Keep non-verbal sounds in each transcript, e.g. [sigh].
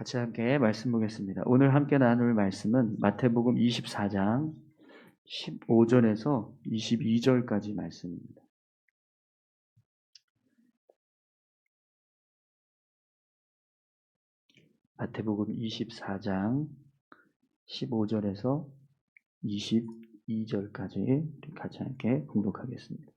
같이 함께 말씀 보겠습니다. 오늘 함께 나눌 말씀은 마태복음 24장 15절에서 22절까지 말씀입니다. 마태복음 24장 15절에서 22절까지 같이 함께 공독하겠습니다.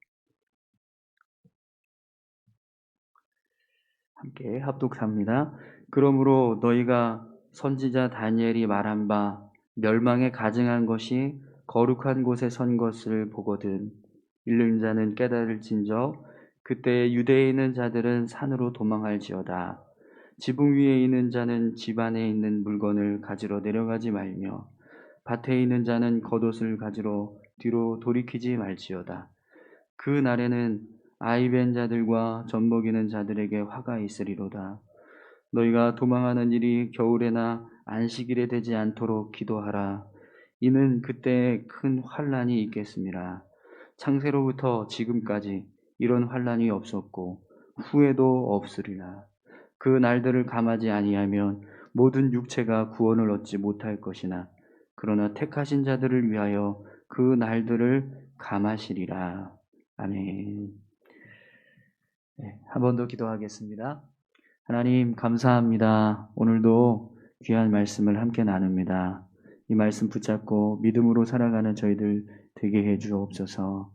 함께 합독합니다. 그러므로 너희가 선지자 다니엘이 말한 바 멸망에 가증한 것이 거룩한 곳에 선 것을 보거든. 읽는 자는 깨달을진저 그때 유대에 있는 자들은 산으로 도망할지어다. 지붕 위에 있는 자는 집 안에 있는 물건을 가지러 내려가지 말며 밭에 있는 자는 겉옷을 가지러 뒤로 돌이키지 말지어다. 그 날에는 아이벤 자들과 젖먹이는 자들에게 화가 있으리로다 너희가 도망하는 일이 겨울에나 안식일에 되지 않도록 기도하라. 이는 그때 큰 환란이 있겠습니다. 창세로부터 지금까지 이런 환란이 없었고 후에도 없으리라. 그 날들을 감하지 아니하면 모든 육체가 구원을 얻지 못할 것이나 그러나 택하신 자들을 위하여 그 날들을 감하시리라. 아멘. 네, 한 번 더 기도하겠습니다. 하나님 감사합니다. 오늘도 귀한 말씀을 함께 나눕니다. 이 말씀 붙잡고 믿음으로 살아가는 저희들 되게 해 주옵소서.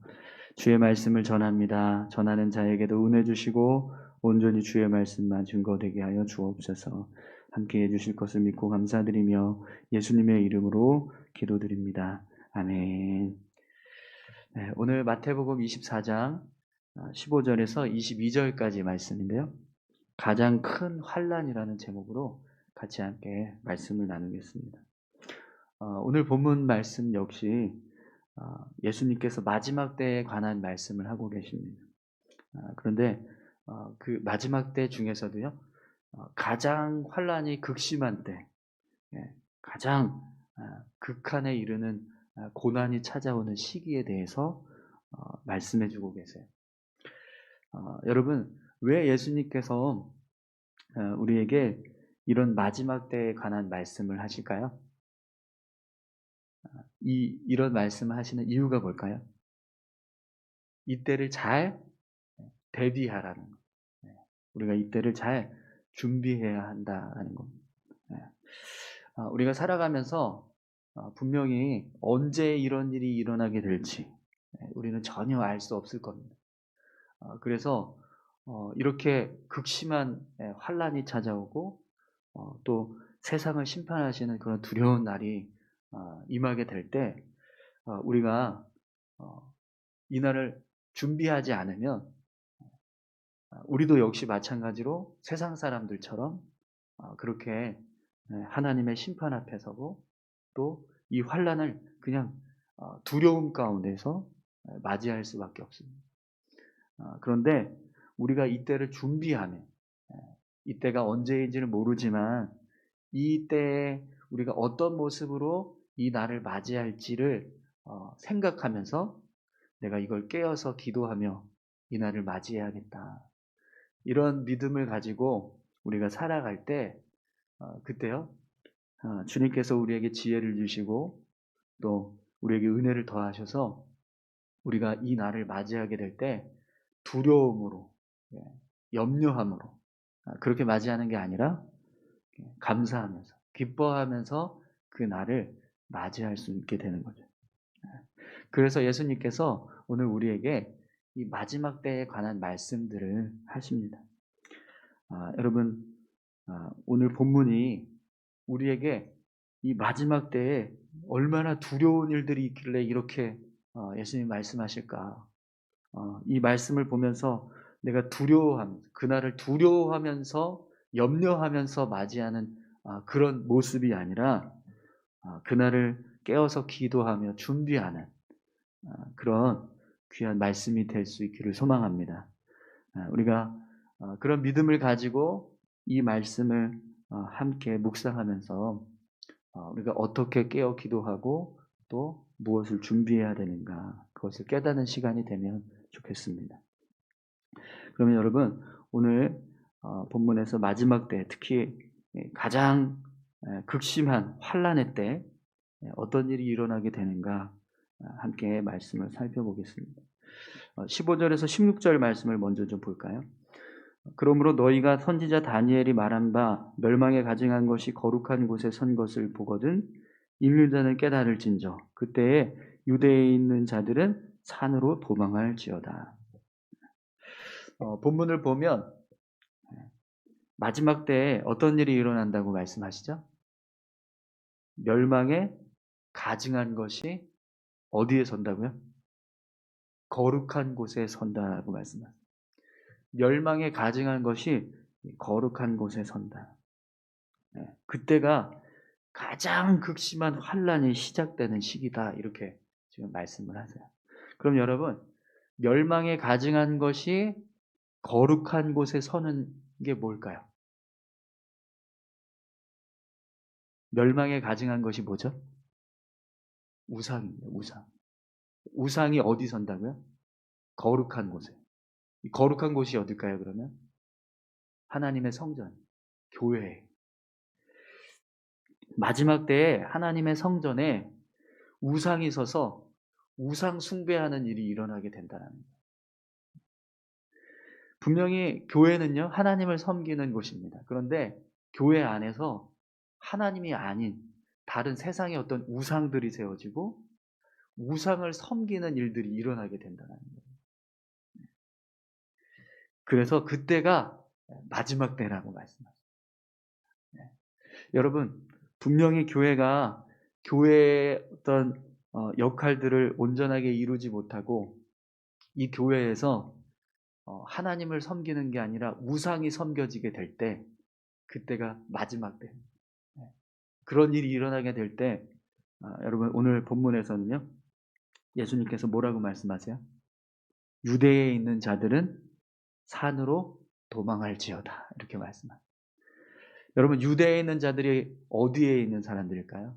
주의 말씀을 전합니다. 전하는 자에게도 은혜 주시고 온전히 주의 말씀만 증거되게 하여 주옵소서. 함께 해 주실 것을 믿고 감사드리며 예수님의 이름으로 기도드립니다. 아멘. 네, 오늘 마태복음 24장 15절에서 22절까지 말씀인데요. 가장 큰 환란이라는 제목으로 같이 함께 말씀을 나누겠습니다. 어, 오늘 본문 말씀 역시 어, 예수님께서 마지막 때에 관한 말씀을 하고 계십니다. 어, 그런데 어, 그 마지막 때 중에서도요 어, 가장 환란이 극심한 때, 예, 가장 어, 극한에 이르는 고난이 찾아오는 시기에 대해서 말씀해주고 계세요. 여러분 왜 예수님께서 어, 우리에게 이런 마지막 때에 관한 말씀을 하실까요? 어, 이, 이런 말씀을 하시는 이유가 뭘까요? 이때를 잘 대비하라는 거. 네. 우리가 이때를 잘 준비해야 한다는 겁니다. 네. 어, 우리가 살아가면서 분명히 언제 이런 일이 일어나게 될지 네, 우리는 전혀 알 수 없을 겁니다. 그래서 어, 이렇게 극심한 예, 환란이 찾아오고 어, 또 세상을 심판하시는 그런 두려운 날이 어, 임하게 될때 어, 우리가 어, 이 날을 준비하지 않으면 어, 우리도 역시 마찬가지로 세상 사람들처럼 그렇게 예, 하나님의 심판 앞에 서고 또 이 환란을 그냥 두려움 가운데서 예, 맞이할 수밖에 없습니다. 그런데 우리가 이때를 준비하면 예, 이때가 언제인지는 모르지만 이때에 우리가 어떤 모습으로 이 날을 맞이할지를 어, 생각하면서 내가 이걸 깨어서 기도하며 이 날을 맞이해야겠다. 이런 믿음을 가지고 우리가 살아갈 때 어, 그때요 어, 주님께서 우리에게 지혜를 주시고 또 우리에게 은혜를 더하셔서 우리가 이 날을 맞이하게 될 때 두려움으로 예, 염려함으로 아, 그렇게 맞이하는 게 아니라 예, 감사하면서 기뻐하면서 그 날을 맞이할 수 있게 되는 거죠. 예. 그래서 예수님께서 오늘 우리에게 이 마지막 때에 관한 말씀들을 하십니다. 아, 여러분 아, 오늘 본문이 우리에게 이 마지막 때에 얼마나 두려운 일들이 있길래 이렇게 어, 예수님 말씀하실까? 어, 이 말씀을 보면서 내가 두려워하면서 그날을 두려워하면서 염려하면서 맞이하는 아, 그런 모습이 아니라 아, 그날을 깨어서 기도하며 준비하는 아, 그런 귀한 말씀이 될 수 있기를 소망합니다. 우리가 그런 믿음을 가지고 이 말씀을 어, 함께 묵상하면서 어, 우리가 어떻게 깨어 기도하고 또 무엇을 준비해야 되는가 그것을 깨닫는 시간이 되면 좋겠습니다. 그러면 여러분 오늘 어, 본문에서 마지막 때 특히 예, 가장 예, 극심한 환란의 때 예, 어떤 일이 일어나게 되는가 아, 함께 말씀을 살펴보겠습니다. 15절에서 16절 말씀을 먼저 좀 볼까요? 그러므로 너희가 선지자 다니엘이 말한 바 멸망에 가증한 것이 거룩한 곳에 선 것을 보거든 읽는 자는 깨달을진저 그때에 유대에 있는 자들은 산으로 도망할지어다. 어, 본문을 보면 마지막 때에 어떤 일이 일어난다고 말씀하시죠? 멸망에 가증한 것이 어디에 선다고요? 거룩한 곳에 선다고 말씀하십니다. 멸망에 가증한 것이 거룩한 곳에 선다. 네, 그때가 가장 극심한 환란이 시작되는 시기다. 이렇게 지금 말씀을 하세요. 그럼 여러분, 멸망에 가증한 것이 거룩한 곳에 서는 게 뭘까요? 멸망에 가증한 것이 뭐죠? 우상입니다. 우상. 우상이 어디 선다고요? 거룩한 곳에. 거룩한 곳이 어딜까요, 그러면? 하나님의 성전, 교회. 마지막 때에 하나님의 성전에 우상이 서서 우상 숭배하는 일이 일어나게 된다는 거예요. 분명히 교회는요, 하나님을 섬기는 곳입니다. 그런데 교회 안에서 하나님이 아닌 다른 세상의 어떤 우상들이 세워지고 우상을 섬기는 일들이 일어나게 된다는 거예요. 그래서 그때가 마지막 때라고 말씀하셨어요. 네. 여러분, 분명히 교회가 교회의 어떤 어, 역할들을 온전하게 이루지 못하고 이 교회에서 어, 하나님을 섬기는 게 아니라 우상이 섬겨지게 될 때, 그때가 마지막 때. 네. 그런 일이 일어나게 될 때, 아, 여러분 오늘 본문에서는요, 예수님께서 뭐라고 말씀하세요? 유대에 있는 자들은 산으로 도망할지어다. 이렇게 말씀합니다. 여러분, 유대에 있는 자들이 어디에 있는 사람들일까요?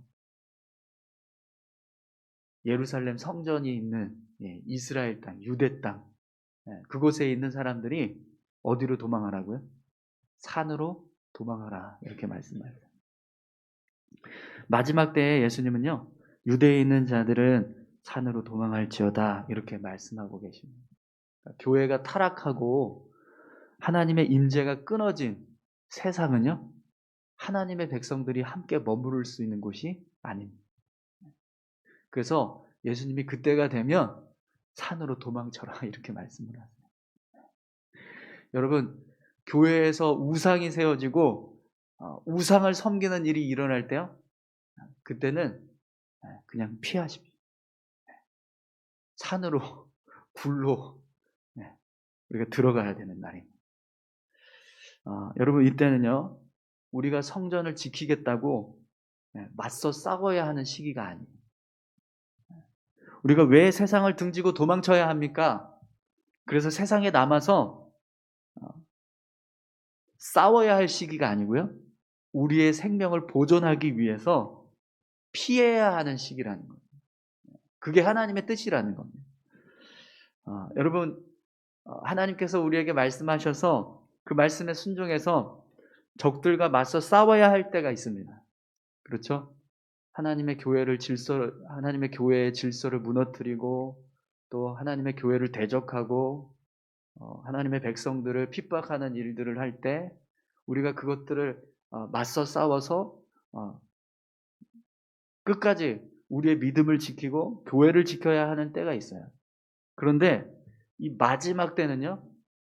예루살렘 성전이 있는 예, 이스라엘 땅, 유대 땅, 예, 그곳에 있는 사람들이 어디로 도망하라고요? 산으로 도망하라. 이렇게 말씀합니다. 마지막 때에 예수님은요, 유대에 있는 자들은 산으로 도망할지어다. 이렇게 말씀하고 계십니다. 그러니까 교회가 타락하고 하나님의 임재가 끊어진 세상은요, 하나님의 백성들이 함께 머무를 수 있는 곳이 아닙니다. 그래서 예수님이 그때가 되면 산으로 도망쳐라 [laughs] 이렇게 말씀을 하세요. 여러분, 교회에서 우상이 세워지고 어, 우상을 섬기는 일이 일어날 때요, 그때는 그냥 피하십시오. 산으로 [laughs] 굴로 우리가 들어가야 되는 날입니다. 어, 여러분 이때는요 우리가 성전을 지키겠다고 네, 맞서 싸워야 하는 시기가 아니에요. 우리가 왜 세상을 등지고 도망쳐야 합니까? 그래서 세상에 남아서 어, 싸워야 할 시기가 아니고요. 우리의 생명을 보존하기 위해서 피해야 하는 시기라는 거예요. 그게 하나님의 뜻이라는 겁니다. 어, 여러분 어, 하나님께서 우리에게 말씀하셔서 그 말씀에 순종해서 적들과 맞서 싸워야 할 때가 있습니다. 그렇죠? 하나님의 교회를 질서, 하나님의 교회의 질서를 무너뜨리고 또 하나님의 교회를 대적하고 어, 하나님의 백성들을 핍박하는 일들을 할 때 우리가 그것들을 어, 맞서 싸워서 어, 끝까지 우리의 믿음을 지키고 교회를 지켜야 하는 때가 있어요. 그런데 이 마지막 때는요,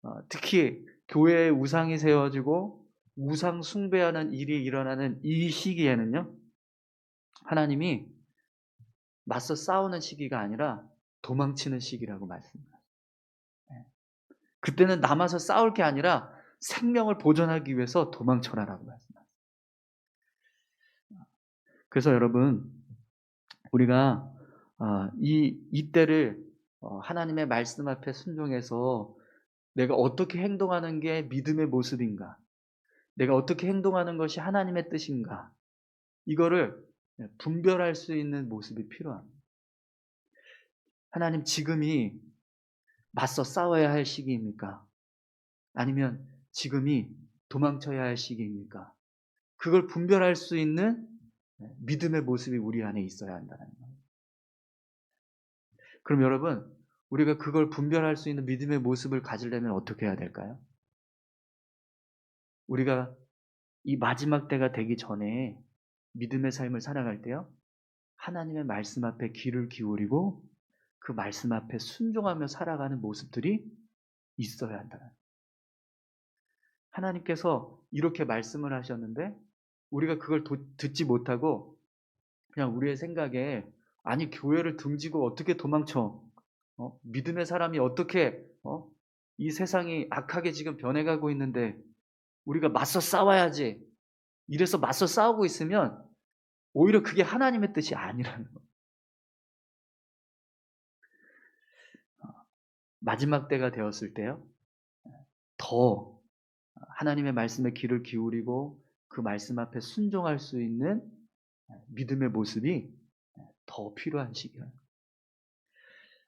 어, 특히 교회에 우상이 세워지고 우상 숭배하는 일이 일어나는 이 시기에는요, 하나님이 맞서 싸우는 시기가 아니라 도망치는 시기라고 말씀합니다. 네. 그때는 남아서 싸울 게 아니라 생명을 보존하기 위해서 도망쳐라라고 말씀합니다. 그래서 여러분, 우리가 아, 이 이때를 어, 하나님의 말씀 앞에 순종해서 내가 어떻게 행동하는 게 믿음의 모습인가? 내가 어떻게 행동하는 것이 하나님의 뜻인가? 이거를 분별할 수 있는 모습이 필요합니다. 하나님 지금이 맞서 싸워야 할 시기입니까? 아니면 지금이 도망쳐야 할 시기입니까? 그걸 분별할 수 있는 믿음의 모습이 우리 안에 있어야 한다는 거예요. 그럼 여러분, 우리가 그걸 분별할 수 있는 믿음의 모습을 가지려면 어떻게 해야 될까요? 우리가 이 마지막 때가 되기 전에 믿음의 삶을 살아갈 때요. 하나님의 말씀 앞에 귀를 기울이고 그 말씀 앞에 순종하며 살아가는 모습들이 있어야 한다. 하나님께서 이렇게 말씀을 하셨는데 우리가 그걸 도, 듣지 못하고 그냥 우리의 생각에 아니 교회를 등지고 어떻게 도망쳐? 어? 믿음의 사람이 어떻게 어? 이 세상이 악하게 지금 변해가고 있는데 우리가 맞서 싸워야지. 이래서 맞서 싸우고 있으면 오히려 그게 하나님의 뜻이 아니라는 거예요. 마지막 때가 되었을 때요. 더 하나님의 말씀에 귀를 기울이고 그 말씀 앞에 순종할 수 있는 믿음의 모습이 더 필요한 시기예요.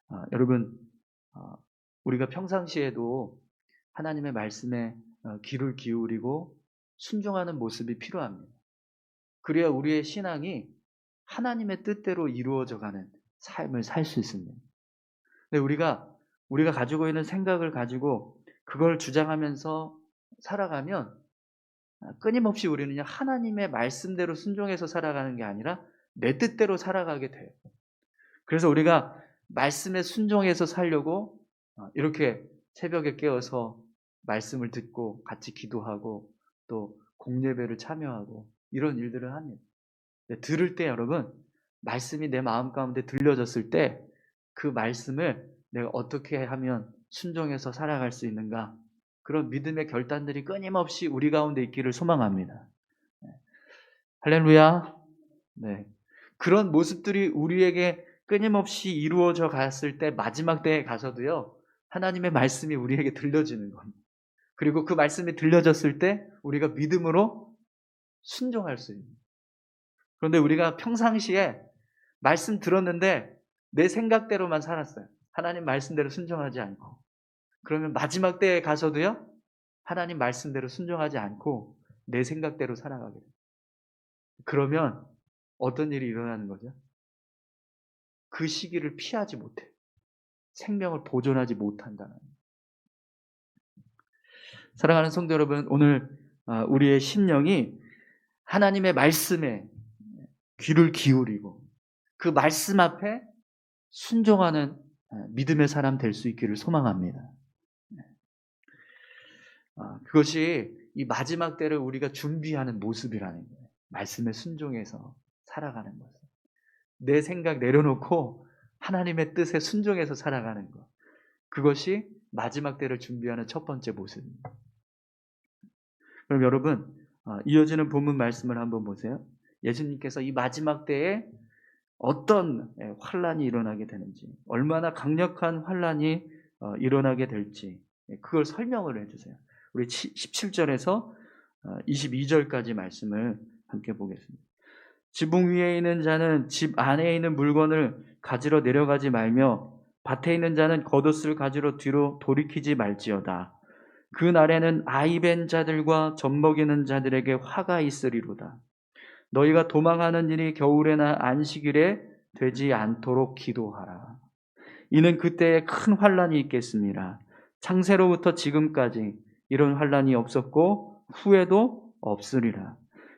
아, 여러분, 아, 우리가 평상시에도 하나님의 말씀에 어, 귀를 기울이고 순종하는 모습이 필요합니다. 그래야 우리의 신앙이 하나님의 뜻대로 이루어져 가는 삶을 살 수 있습니다. 근데 우리가 우리가 가지고 있는 생각을 가지고 그걸 주장하면서 살아가면 끊임없이 우리는 하나님의 말씀대로 순종해서 살아가는 게 아니라 내 뜻대로 살아가게 돼요. 그래서 우리가 말씀에 순종해서 살려고 어, 이렇게 새벽에 깨어서 말씀을 듣고 같이 기도하고 또 공예배를 참여하고 이런 일들을 합니다. 들을 때 여러분 말씀이 내 마음 가운데 들려졌을 때 그 말씀을 내가 어떻게 하면 순종해서 살아갈 수 있는가 그런 믿음의 결단들이 끊임없이 우리 가운데 있기를 소망합니다. 네. 할렐루야. 네. 그런 모습들이 우리에게 끊임없이 이루어져 갔을 때 마지막 때에 가서도요. 하나님의 말씀이 우리에게 들려지는 겁니다. 그리고 그 말씀이 들려졌을 때 우리가 믿음으로 순종할 수 있는. 그런데 우리가 평상시에 말씀 들었는데 내 생각대로만 살았어요. 하나님 말씀대로 순종하지 않고. 그러면 마지막 때에 가서도요, 하나님 말씀대로 순종하지 않고 내 생각대로 살아가게 돼요. 그러면 어떤 일이 일어나는 거죠? 그 시기를 피하지 못해. 생명을 보존하지 못한다는. 사랑하는 성도 여러분, 오늘 아, 우리의 심령이 하나님의 말씀에 귀를 기울이고 그 말씀 앞에 순종하는 아, 믿음의 사람 될 수 있기를 소망합니다. 아, 그것이 이 마지막 때를 우리가 준비하는 모습이라는 거예요. 말씀에 순종해서 살아가는 모습. 내 생각 내려놓고 하나님의 뜻에 순종해서 살아가는 것. 그것이 마지막 때를 준비하는 첫 번째 모습입니다. 그럼 여러분, 어, 이어지는 본문 말씀을 한번 보세요. 예수님께서 이 마지막 때에 어떤 예, 환란이 일어나게 되는지, 얼마나 강력한 환란이 어, 일어나게 될지, 예, 그걸 설명을 해주세요. 우리 17절에서 22절까지 어, 말씀을 함께 보겠습니다. 지붕 위에 있는 자는 집 안에 있는 물건을 가지러 내려가지 말며 밭에 있는 자는 겉옷을 가지러 뒤로 돌이키지 말지어다. 그 날에는 아이벤 자들과 젖먹이는 자들에게 화가 있으리로다. 너희가 도망하는 일이 겨울에나 안식일에 되지 않도록 기도하라. 이는 그때에 큰 환란이 있겠습니다. 창세로부터 지금까지 이런 환란이 없었고 후에도 없으리라.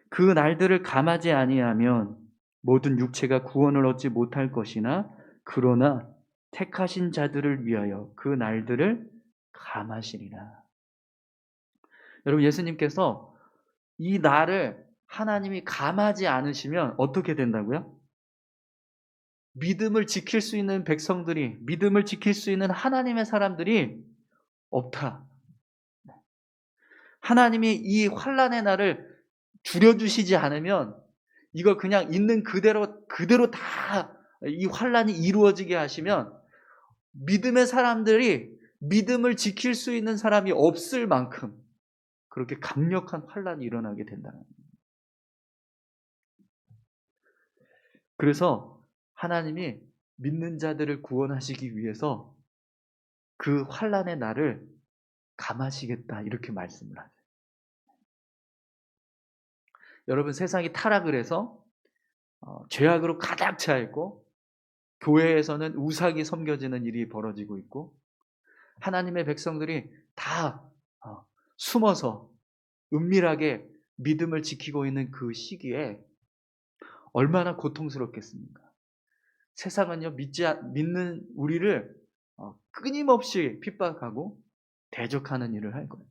그 날들을 감하지 아니하면 모든 육체가 구원을 얻지 못할 것이나 그러나 택하신 자들을 위하여 그 날들을 감하시리라. 여러분 예수님께서 이 날을 하나님이 감하지 않으시면 어떻게 된다고요? 믿음을 지킬 수 있는 백성들이 믿음을 지킬 수 있는 하나님의 사람들이 없다. 하나님이 이 환란의 날을 줄여주시지 않으면 이걸 그냥 있는 그대로 그대로 다 이 환란이 이루어지게 하시면 믿음의 사람들이 믿음을 지킬 수 있는 사람이 없을 만큼 그렇게 강력한 환란이 일어나게 된다는 거예요. 그래서 하나님이 믿는 자들을 구원하시기 위해서 그 환란의 날을 감하시겠다 이렇게 말씀을 하세요. 여러분 세상이 타락을 해서 어, 죄악으로 가득 차 있고 교회에서는 우상이 섬겨지는 일이 벌어지고 있고 하나님의 백성들이 다 어, 숨어서 은밀하게 믿음을 지키고 있는 그 시기에 얼마나 고통스럽겠습니까? 세상은요 믿지 않- 믿는 우리를 어, 끊임없이 핍박하고 대적하는 일을 할 거예요.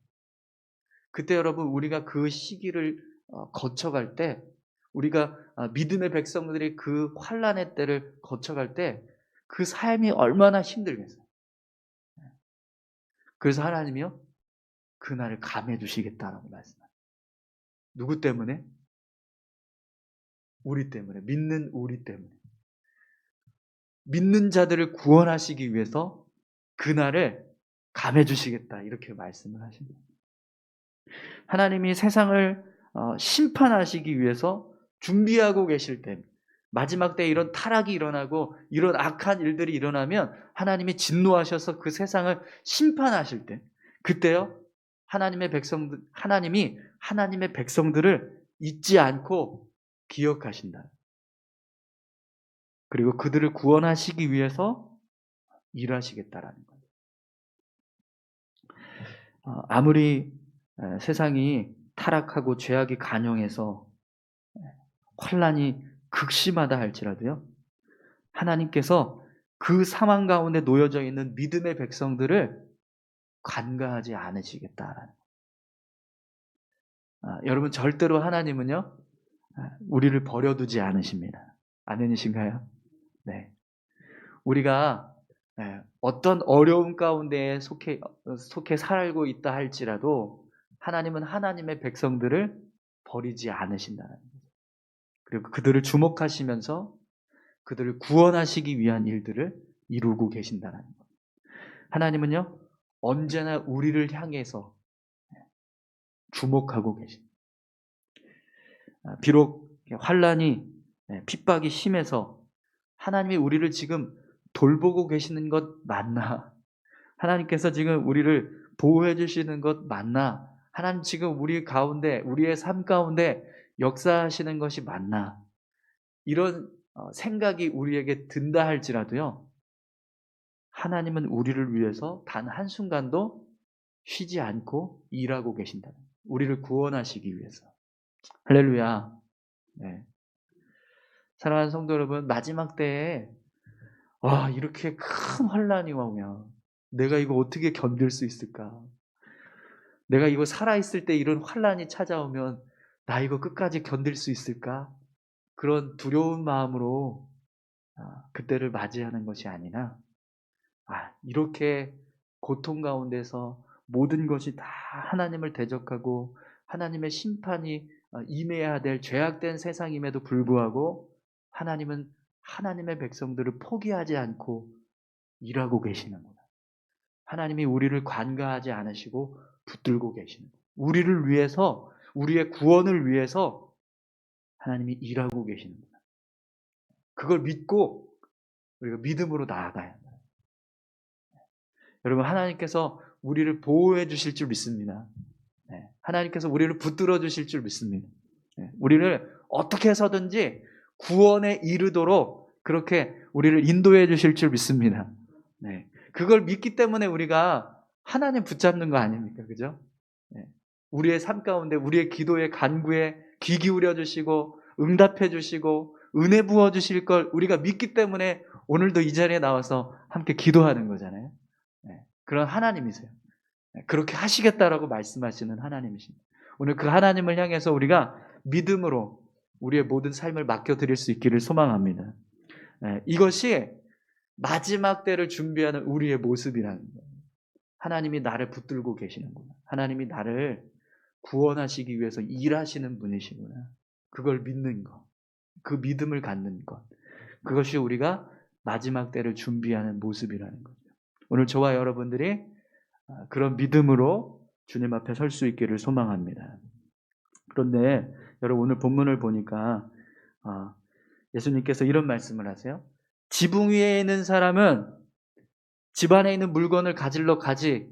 그때 여러분 우리가 그 시기를 어, 거쳐갈 때 우리가 아, 믿음의 백성들이 그 환란의 때를 거쳐갈 때 그 삶이 얼마나 힘들겠어요. 그래서 하나님이요 그날을 감해 주시겠다라고 말씀합니다. 누구 때문에? 우리 때문에 믿는 우리 때문에 믿는 자들을 구원하시기 위해서 그날을 감해 주시겠다 이렇게 말씀을 하십니다. 하나님이 세상을 어, 심판하시기 위해서 준비하고 계실 때 마지막 때 이런 타락이 일어나고 이런 악한 일들이 일어나면 하나님이 진노하셔서 그 세상을 심판하실 때 그때요 하나님의 백성들 하나님이 하나님의 백성들을 잊지 않고 기억하신다. 그리고 그들을 구원하시기 위해서 일하시겠다라는 거예요. 어, 아무리 에, 세상이 타락하고 죄악이 간영해서 에, 환란이 극심하다 할지라도요. 하나님께서 그 상황 가운데 놓여져 있는 믿음의 백성들을 간과하지 않으시겠다라는. 아, 여러분 절대로 하나님은요 아, 우리를 버려두지 않으십니다. 아멘이신가요? 네. 우리가 예, 어떤 어려움 가운데 속해 어, 속해 살고 있다 할지라도 하나님은 하나님의 백성들을 버리지 않으신다는 거죠. 그리고 그들을 주목하시면서 그들을 구원하시기 위한 일들을 이루고 계신다는 것. 하나님은요 언제나 우리를 향해서 주목하고 계십니다. 아, 비록 환란이 예, 핍박이 심해서 하나님이 우리를 지금 돌보고 계시는 것 맞나? 하나님께서 지금 우리를 보호해 주시는 것 맞나? 하나님 지금 우리 가운데 우리의 삶 가운데 역사하시는 것이 맞나? 이런 어, 생각이 우리에게 든다 할지라도요. 하나님은 우리를 위해서 단 한순간도 쉬지 않고 일하고 계신다. 우리를 구원하시기 위해서. 할렐루야. 네. 사랑하는 성도 여러분, 마지막 때에 와, 이렇게 큰 환란이 오면 내가 이거 어떻게 견딜 수 있을까? 내가 이거 살아 있을 때 이런 환란이 찾아오면 나 이거 끝까지 견딜 수 있을까? 그런 두려운 마음으로 아, 그때를 맞이하는 것이 아니라 아, 이렇게 고통 가운데서 모든 것이 다 하나님을 대적하고 하나님의 심판이 어, 임해야 될 죄악된 세상임에도 불구하고 하나님은 하나님의 백성들을 포기하지 않고 일하고 계시는구나. 하나님이 우리를 관가하지 않으시고 붙들고 계시는 거예요. 우리를 위해서 우리의 구원을 위해서 하나님이 일하고 계시는구나. 그걸 믿고 우리가 믿음으로 나아가야 합니다. 여러분 하나님께서 우리를 보호해 주실 줄 믿습니다. 네. 하나님께서 우리를 붙들어 주실 줄 믿습니다. 네. 우리를 어떻게 해서든지 구원에 이르도록 그렇게 우리를 인도해 주실 줄 믿습니다. 네. 그걸 믿기 때문에 우리가 하나님 붙잡는 거 아닙니까? 그죠? 네. 우리의 삶 가운데 우리의 기도의 간구에 귀 기울여 주시고 응답해 주시고 은혜 부어 주실 걸 우리가 믿기 때문에 오늘도 이 자리에 나와서 함께 기도하는 거잖아요. 네. 그런 하나님이세요. 네. 그렇게 하시겠다라고 말씀하시는 하나님이십니다. 오늘 그 하나님을 향해서 우리가 믿음으로 우리의 모든 삶을 맡겨드릴 수 있기를 소망합니다. 네, 이것이 마지막 때를 준비하는 우리의 모습이라는 거예요. 하나님이 나를 붙들고 계시는구나. 하나님이 나를 구원하시기 위해서 일하시는 분이시구나. 그걸 믿는 것. 그 믿음을 갖는 것. 그것이 우리가 마지막 때를 준비하는 모습이라는 거죠. 오늘 저와 여러분들이 아, 그런 믿음으로 주님 앞에 설 수 있기를 소망합니다. 그런데 여러분 오늘 본문을 보니까 아, 예수님께서 이런 말씀을 하세요. 지붕 위에 있는 사람은 집 안에 있는 물건을 가질러 가지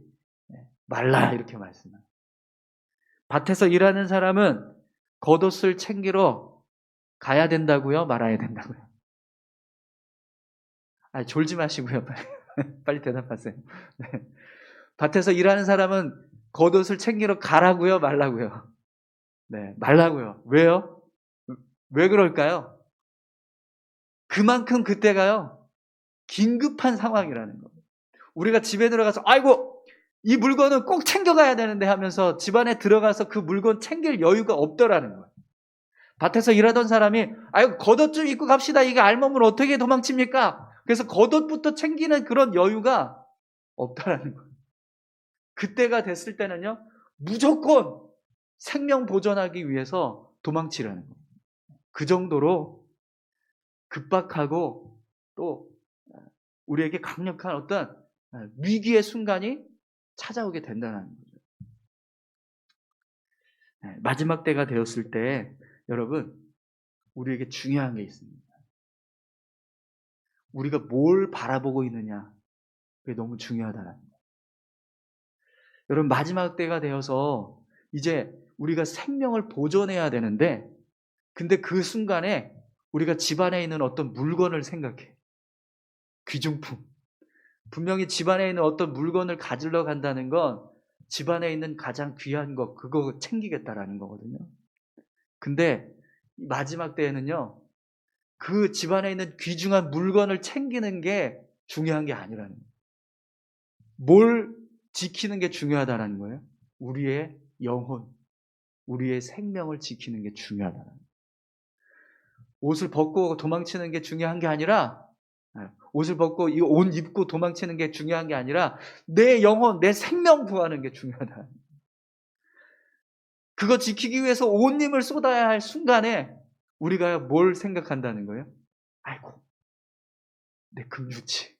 말라 이렇게 말씀해요. 밭에서 일하는 사람은 겉옷을 챙기러 가야 된다고요? 말아야 된다고요? 아, 졸지 마시고요. 빨리, [laughs] 빨리 대답하세요. 네. 밭에서 일하는 사람은 겉옷을 챙기러 가라고요? 말라고요? 네, 말라고요. 왜요? 왜 그럴까요? 그만큼 그때가요, 긴급한 상황이라는 거. 우리가 집에 들어가서, 아이고, 이 물건은 꼭 챙겨가야 되는데 하면서 집안에 들어가서 그 물건 챙길 여유가 없더라는 거예요. 밭에서 일하던 사람이, 아이고, 겉옷 좀 입고 갑시다. 이게 알몸을 어떻게 도망칩니까? 그래서 겉옷부터 챙기는 그런 여유가 없다라는 거예요. 그때가 됐을 때는요, 무조건 생명 보존하기 위해서 도망치라는 거예요. 그 정도로 급박하고 또 우리에게 강력한 어떤 위기의 순간이 찾아오게 된다는 거죠. 네, 마지막 때가 되었을 때 여러분 우리에게 중요한 게 있습니다. 우리가 뭘 바라보고 있느냐 그게 너무 중요하다는 거예요. 여러분 마지막 때가 되어서 이제 우리가 생명을 보존해야 되는데 근데 그 순간에 우리가 집안에 있는 어떤 물건을 생각해. 귀중품. 분명히 집안에 있는 어떤 물건을 가지러 간다는 건 집안에 있는 가장 귀한 것, 그거 챙기겠다라는 거거든요. 근데 마지막 때에는요, 그 집안에 있는 귀중한 물건을 챙기는 게 중요한 게 아니라는 거예요. 뭘 지키는 게 중요하다는 거예요? 우리의 영혼, 우리의 생명을 지키는 게 중요하다는 거예요. 옷을 벗고 도망치는 게 중요한 게 아니라 옷을 벗고 이 옷 입고 도망치는 게 중요한 게 아니라 내 영혼, 내 생명 구하는 게 중요하다. 그거 지키기 위해서 온 힘을 쏟아야 할 순간에 우리가 뭘 생각한다는 거예요? 아이고, 내 금주치,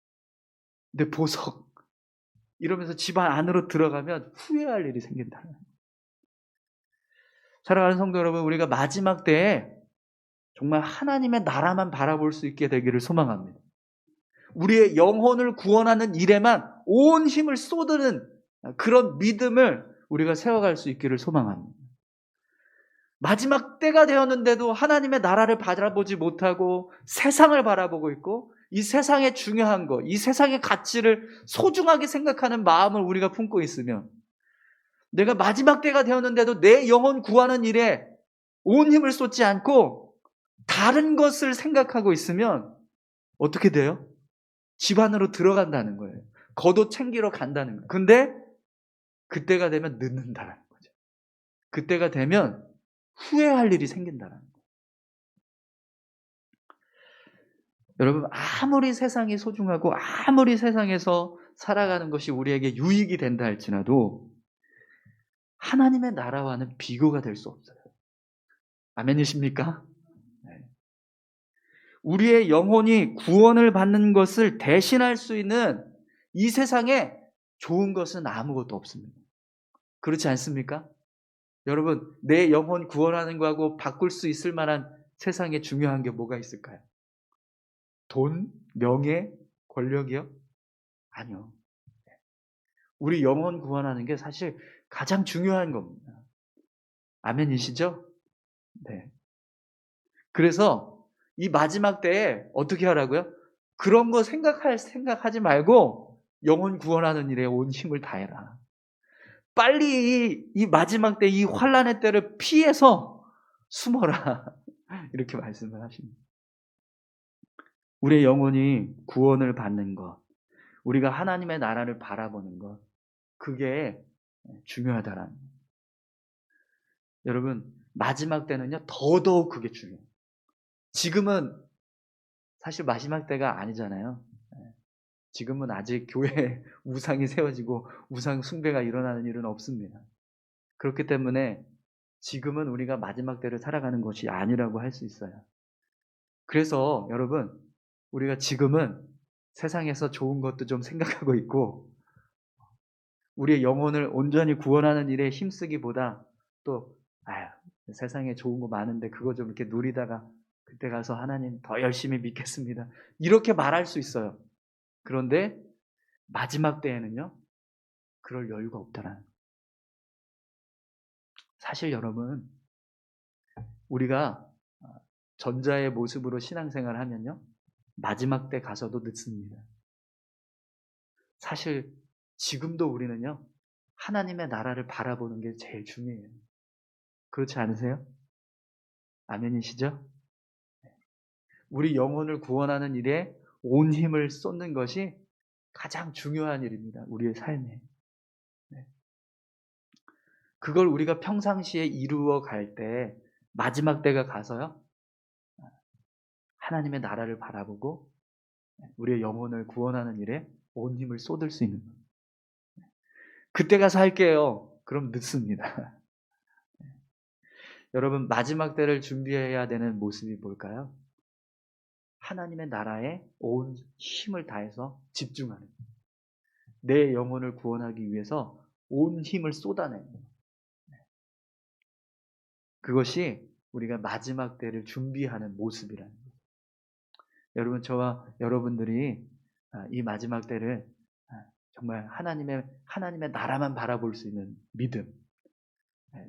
내 보석 이러면서 집안 안으로 들어가면 후회할 일이 거예요. 사랑하는 성도 여러분, 우리가 마지막 때에 정말 하나님의 나라만 바라볼 수 있게 되기를 소망합니다. 우리의 영혼을 구원하는 일에만 온 힘을 쏟는 그런 믿음을 우리가 세워갈 수 있기를 소망합니다. 마지막 때가 되었는데도 하나님의 나라를 바라보지 못하고 세상을 바라보고 있고 이 세상의 중요한 것, 이 세상의 가치를 소중하게 생각하는 마음을 우리가 품고 있으면 내가 마지막 때가 되었는데도 내 영혼 구하는 일에 온 힘을 쏟지 않고 다른 것을 생각하고 있으면 어떻게 돼요? 집 안으로 들어간다는 거예요. 겉옷 챙기러 간다는 거예요. 근데 그때가 되면 늦는다는 거죠. 그때가 되면 후회할 일이 생긴다는 거예요. 여러분, 아무리 세상이 소중하고 아무리 세상에서 살아가는 것이 우리에게 유익이 된다 할지라도 하나님의 나라와는 비교가 될 수 없어요. 아멘이십니까? 우리의 영혼이 구원을 받는 것을 대신할 수 있는 이 세상에 좋은 것은 아무것도 없습니다. 그렇지 않습니까? 여러분, 내 영혼 구원하는 거하고 바꿀 수 있을 만한 세상에 중요한 게 뭐가 있을까요? 돈, 명예, 권력이요? 아니요. 우리 영혼 구원하는 게 사실 가장 중요한 겁니다. 아멘이시죠? 네. 그래서 이 마지막 때에 어떻게 하라고요? 그런 거 생각할 생각하지 말고 영혼 구원하는 일에 온 힘을 다해라. 빨리 이, 이 마지막 때 이 환란의 때를 피해서 숨어라. [laughs] 이렇게 말씀을 하십니다. 우리의 영혼이 구원을 받는 것, 우리가 하나님의 나라를 바라보는 것, 그게 중요하다라는. 여러분, 마지막 때는요, 더더욱 그게 중요해요. 지금은 사실 마지막 때가 아니잖아요. 예. 지금은 아직 교회에 [laughs] 우상이 세워지고 우상 숭배가 일어나는 일은 없습니다. 그렇기 때문에 지금은 우리가 마지막 때를 살아가는 것이 아니라고 할 수 있어요. 그래서 여러분, 우리가 지금은 세상에서 좋은 것도 좀 생각하고 있고, 우리의 영혼을 온전히 구원하는 일에 힘쓰기보다 또, 아유, 세상에 좋은 거 많은데 그거 좀 이렇게 누리다가 그때 가서 하나님 더 열심히 믿겠습니다. 이렇게 말할 수 있어요. 그런데 마지막 때에는요, 그럴 여유가 없더라. 사실 여러분, 우리가 어, 전자의 모습으로 신앙생활을 하면요. 마지막 때 가서도 늦습니다. 사실 지금도 우리는요. 하나님의 나라를 바라보는 게 제일 중요해요. 그렇지 않으세요? 아멘이시죠? 우리 영혼을 구원하는 일에 온 힘을 쏟는 것이 가장 중요한 일입니다. 우리의 삶에. 네. 그걸 우리가 평상시에 이루어 갈 때, 마지막 때가 가서요, 하나님의 나라를 바라보고, 우리의 영혼을 구원하는 일에 온 힘을 쏟을 수 있는 거예요. 그때 가서 할게요. 그럼 늦습니다. [laughs] 여러분, 마지막 때를 준비해야 되는 모습이 뭘까요? 하나님의 나라에 온 힘을 다해서 집중하는. 내 영혼을 구원하기 위해서 온 힘을 쏟아내는. 그것이 우리가 마지막 때를 준비하는 모습이라는 거예요. 여러분, 저와 여러분들이 아, 이 마지막 때를 아, 정말 하나님의, 하나님의 나라만 바라볼 수 있는 믿음,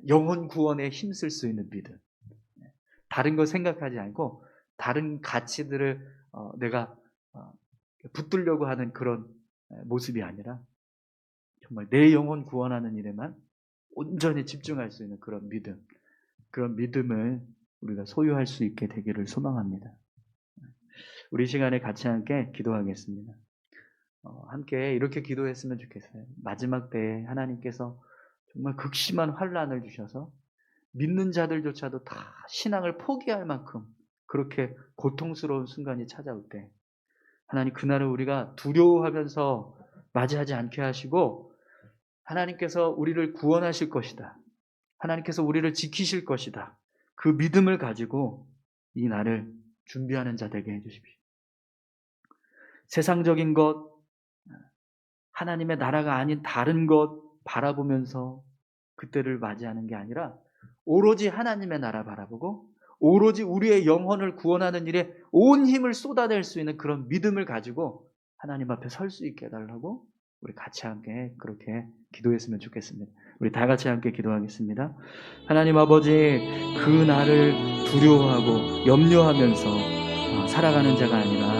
영혼 구원에 힘쓸 수 있는 믿음, 다른 거 생각하지 않고 다른 가치들을 어, 내가 어, 붙들려고 하는 그런 모습이 아니라 정말 내 영혼 구원하는 일에만 온전히 집중할 수 있는 그런 믿음, 그런 믿음을 우리가 소유할 수 있게 되기를 소망합니다. 우리 시간에 같이 함께 기도하겠습니다. 어, 함께 이렇게 기도했으면 좋겠어요. 마지막 때에 하나님께서 정말 극심한 환란을 주셔서 믿는 자들조차도 다 신앙을 포기할 만큼 그렇게 고통스러운 순간이 찾아올 때 하나님 그날을 우리가 두려워하면서 맞이하지 않게 하시고 하나님께서 우리를 구원하실 것이다. 하나님께서 우리를 지키실 것이다. 그 믿음을 가지고 이 날을 준비하는 자 되게 해주십시오. 세상적인 것, 하나님의 나라가 아닌 다른 것 바라보면서 그때를 맞이하는 게 아니라 오로지 하나님의 나라 바라보고 오로지 우리의 영혼을 구원하는 일에 온 힘을 쏟아낼 수 있는 그런 믿음을 가지고 하나님 앞에 설 수 있게 해달라고 우리 같이 함께 그렇게 기도했으면 좋겠습니다. 우리 다 같이 함께 기도하겠습니다. 하나님 아버지, 그 날을 두려워하고 염려하면서 어, 살아가는 자가 아니라